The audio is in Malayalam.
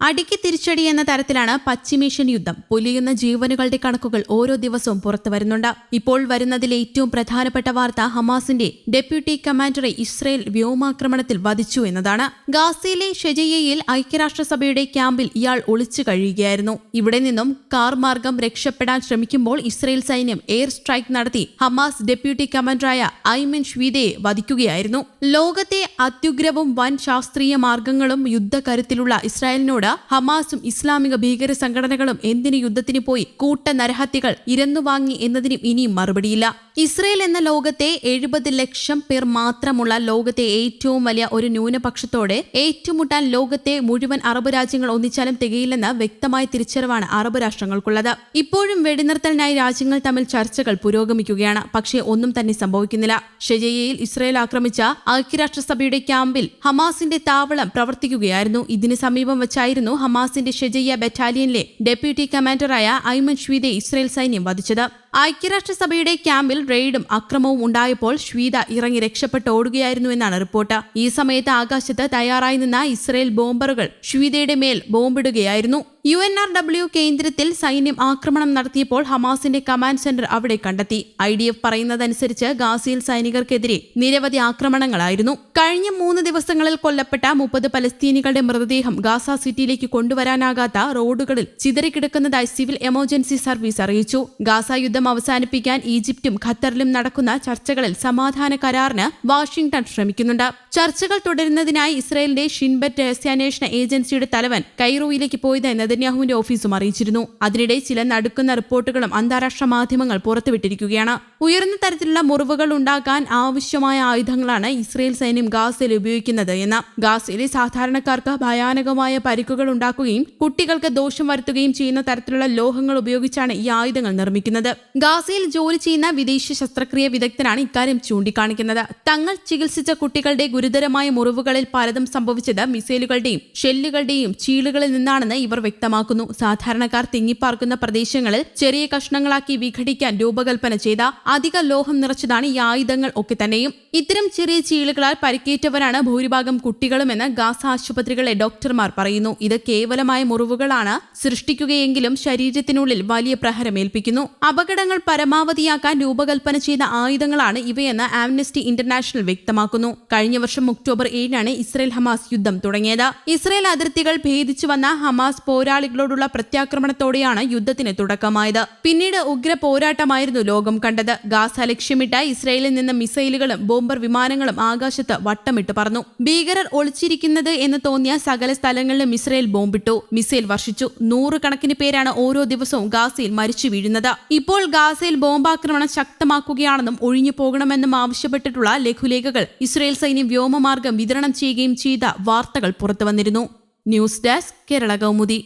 അടിക്ക് തിരിച്ചടി എന്ന തരത്തിലാണ് പശ്ചിമേഷ്യൻ യുദ്ധം. പൊലിയുന്ന ജീവനുകളുടെ കണക്കുകൾ ഓരോ ദിവസവും പുറത്തു വരുന്നുണ്ട്. ഇപ്പോൾ വരുന്നതിൽ ഏറ്റവും പ്രധാനപ്പെട്ട വാർത്ത ഹമാസിന്റെ ഡെപ്യൂട്ടി കമാൻഡറെ ഇസ്രയേൽ വ്യോമാക്രമണത്തിൽ വധിച്ചു എന്നതാണ്. ഗാസയിലെ ഷെജയ്യയിൽ ഐക്യരാഷ്ട്രസഭയുടെ ക്യാമ്പിൽ ഇയാൾ ഒളിച്ചു കഴിയുകയായിരുന്നു. ഇവിടെ നിന്നും കാർ മാർഗം രക്ഷപ്പെടാൻ ശ്രമിക്കുമ്പോൾ ഇസ്രയേൽ സൈന്യം എയർ സ്ട്രൈക്ക് നടത്തി ഹമാസ് ഡെപ്യൂട്ടി കമാൻഡറായ ഐമൻ ഷ്വീദയെ വധിക്കുകയായിരുന്നു. ലോകത്തെ അത്യുഗ്രവും വൻ ശാസ്ത്രീയ മാർഗങ്ങളും യുദ്ധകരുത്തിലുള്ള ഇസ്രായേലിനോട് ഹമാസും ഇസ്ലാമിക ഭീകര സംഘടനകളും എന്തിന് യുദ്ധത്തിന് പോയി കൂട്ട നരഹത്യകൾ ഇരന്നു വാങ്ങി എന്നതിനും ഇനിയും മറുപടിയില്ല. ഇസ്രയേൽ എന്ന ലോകത്തെ എഴുപത് ലക്ഷം പേർ മാത്രമുള്ള ലോകത്തെ ഏറ്റവും വലിയ ഒരു ന്യൂനപക്ഷത്തോടെ ഏറ്റുമുട്ടാൻ ലോകത്തെ മുഴുവൻ അറബ് രാജ്യങ്ങൾ ഒന്നിച്ചാലും തികയില്ലെന്ന് വ്യക്തമായ തിരിച്ചറിവാണ് അറബ് രാഷ്ട്രങ്ങൾക്കുള്ളത്. ഇപ്പോഴും വെടിനിർത്തലിനായി രാജ്യങ്ങൾ തമ്മിൽ ചർച്ചകൾ പുരോഗമിക്കുകയാണ്. പക്ഷേ ഒന്നും തന്നെ സംഭവിക്കുന്നില്ല. ഷെജയയിൽ ഇസ്രയേൽ ആക്രമിച്ച ഐക്യരാഷ്ട്രസഭയുടെ ക്യാമ്പിൽ ഹമാസിന്റെ താവളം പ്രവർത്തിക്കുകയായിരുന്നു. ഇതിന് സമീപം വെച്ചായിരുന്നു ഹമാസിന്റെ ഷെജയ്യ ബറ്റാലിയനിലെ ഡെപ്യൂട്ടി കമാൻഡറായ ഐമൻ ഷ്വീദെ ഇസ്രയേൽ സൈന്യം വധിച്ചത്. ഐക്യരാഷ്ട്രസഭയുടെ ക്യാമ്പിൽ റെയ്ഡും അക്രമവും ഉണ്ടായപ്പോൾ ശ്വീത ഇറങ്ങി രക്ഷപ്പെട്ട് ഓടുകയായിരുന്നു എന്നാണ് റിപ്പോർട്ട്. ഈ സമയത്ത് ആകാശത്ത് തയ്യാറായി നിന്ന ഇസ്രയേൽ ബോംബറുകൾ ശ്വീതയുടെ മേൽ ബോംബിടുകയായിരുന്നു. യു എൻ ആർ ഡബ്ല്യു കേന്ദ്രത്തിൽ സൈന്യം ആക്രമണം നടത്തിയപ്പോൾ ഹമാസിന്റെ കമാൻഡ് സെന്റർ അവിടെ കണ്ടെത്തി. ഐ ഡി എഫ് പറയുന്നതനുസരിച്ച് ഗാസിയിൽ സൈനികർക്കെതിരെ നിരവധി ആക്രമണങ്ങളായിരുന്നു. കഴിഞ്ഞ മൂന്ന് ദിവസങ്ങളിൽ കൊല്ലപ്പെട്ട മുപ്പത് പലസ്തീനികളുടെ മൃതദേഹം ഗാസ സിറ്റിയിലേക്ക് കൊണ്ടുവരാനാകാത്ത റോഡുകളിൽ ചിതറിക്കിടക്കുന്നതായി സിവിൽ എമർജൻസി സർവീസ് അറിയിച്ചു. ഗാസ യുദ്ധം അവസാനിപ്പിക്കാൻ ഈജിപ്തും ഖത്തറിലും നടക്കുന്ന ചർച്ചകളിൽ സമാധാന കരാറിന് വാഷിംഗ്ടൺ ശ്രമിക്കുന്നുണ്ട്. ചർച്ചകൾ തുടരുന്നതിനായി ഇസ്രായേലിന്റെ ഷിൻബറ്റ് രഹസ്യാന്വേഷണ ഏജൻസിയുടെ തലവൻ കൈറോയിലേക്ക് പോയത് നെതന്യാഹുവിന്റെ ഓഫീസും അറിയിച്ചിരുന്നു. അതിനിടെ ചില നടുക്കുന്ന റിപ്പോർട്ടുകളും അന്താരാഷ്ട്ര മാധ്യമങ്ങൾ പുറത്തുവിട്ടിരിക്കുകയാണ്. ഉയർന്ന തരത്തിലുള്ള മുറിവുകൾ ഉണ്ടാക്കാൻ ആവശ്യമായ ആയുധങ്ങളാണ് ഇസ്രായേൽ സൈന്യം ഗാസയിൽ ഉപയോഗിക്കുന്നത് എന്ന്. ഗാസയിലെ സാധാരണക്കാർക്ക് ഭയാനകമായ പരിക്കുകൾ ഉണ്ടാക്കുകയും കുട്ടികൾക്ക് ദോഷം വരുത്തുകയും ചെയ്യുന്ന തരത്തിലുള്ള ലോഹങ്ങൾ ഉപയോഗിച്ചാണ് ഈ ആയുധങ്ങൾ നിർമ്മിക്കുന്നത്. ഗാസയിൽ ജോലി ചെയ്യുന്ന വിദേശ ശസ്ത്രക്രിയ വിദഗ്ധനാണ് ഇക്കാര്യം ചൂണ്ടിക്കാണിക്കുന്നത്. തങ്ങൾ ചികിത്സിച്ച കുട്ടികളുടെ ഗുരുതരമായ മുറിവുകളിൽ പലതും സംഭവിച്ചത് മിസൈലുകളുടെയും ഷെല്ലുകളുടെയും ചീളുകളിൽ നിന്നാണെന്ന് ഇവർ വ്യക്തമാക്കുന്നു. സാധാരണക്കാർ തിങ്ങിപ്പാർക്കുന്ന പ്രദേശങ്ങളിൽ ചെറിയ കഷ്ണങ്ങളാക്കി വിഘടിക്കാൻ രൂപകൽപ്പന ചെയ്ത അധിക ലോഹം നിറച്ചതാണ് ഈ ആയുധങ്ങൾ ഒക്കെ തന്നെയും. ഇത്തരം ചെറിയ ചീളുകളാൽ പരിക്കേറ്റവരാണ് ഭൂരിഭാഗം കുട്ടികളുമെന്ന് ഗാസ ആശുപത്രികളിലെ ഡോക്ടർമാർ പറയുന്നു. ഇത് കേവലമായ മുറിവുകളാണ് സൃഷ്ടിക്കുകയെങ്കിലും ശരീരത്തിനുള്ളിൽ വലിയ പ്രഹരമേൽപ്പിക്കുന്നു അപകടങ്ങൾ പരമാവധിയാക്കാൻ രൂപകൽപ്പന ചെയ്ത ആയുധങ്ങളാണ് ഇവയെന്ന് ആംനസ്റ്റി ഇന്റർനാഷണൽ വ്യക്തമാക്കുന്നു. കഴിഞ്ഞ വർഷം ഒക്ടോബർ ഏഴിനാണ് ഇസ്രയേൽ ഹമാസ് യുദ്ധം തുടങ്ങിയത്. ഇസ്രയേൽ അതിർത്തികൾ ഭേദിച്ചു വന്ന ഹമാസ് പോരാളികളോടുള്ള പ്രത്യാക്രമണത്തോടെയാണ് യുദ്ധത്തിന് തുടക്കമായത്. പിന്നീട് ഉഗ്ര പോരാട്ടമായിരുന്നു ലോകം കണ്ടത്. ഗാസ ലക്ഷ്യമിട്ട ഇസ്രയേലിൽ നിന്ന് മിസൈലുകളും ബോംബർ വിമാനങ്ങളും ആകാശത്ത് വട്ടമിട്ട് പറന്നു. ഭീകരർ ഒളിച്ചിരിക്കുന്നത് എന്ന് തോന്നിയ സകല സ്ഥലങ്ങളിലും ഇസ്രയേൽ ബോംബിട്ടു. മിസൈൽ വർഷിച്ചു. നൂറുകണക്കിന് പേരാണ് ഓരോ ദിവസവും ഗാസയിൽ മരിച്ചു വീഴുന്നത്. ഇപ്പോൾ ഗാസയിൽ ബോംബാക്രമണം ശക്തമാക്കുകയാണെന്നും ഒഴിഞ്ഞു പോകണമെന്നും ആവശ്യപ്പെട്ടിട്ടുള്ള ലഘുലേഖകൾ ഇസ്രയേൽ സൈന്യം വ്യോമമാർഗം വിതരണം ചെയ്യുകയും ചെയ്ത വാർത്തകൾ പുറത്തുവന്നിരുന്നു. News desk Kerala Kaumudi.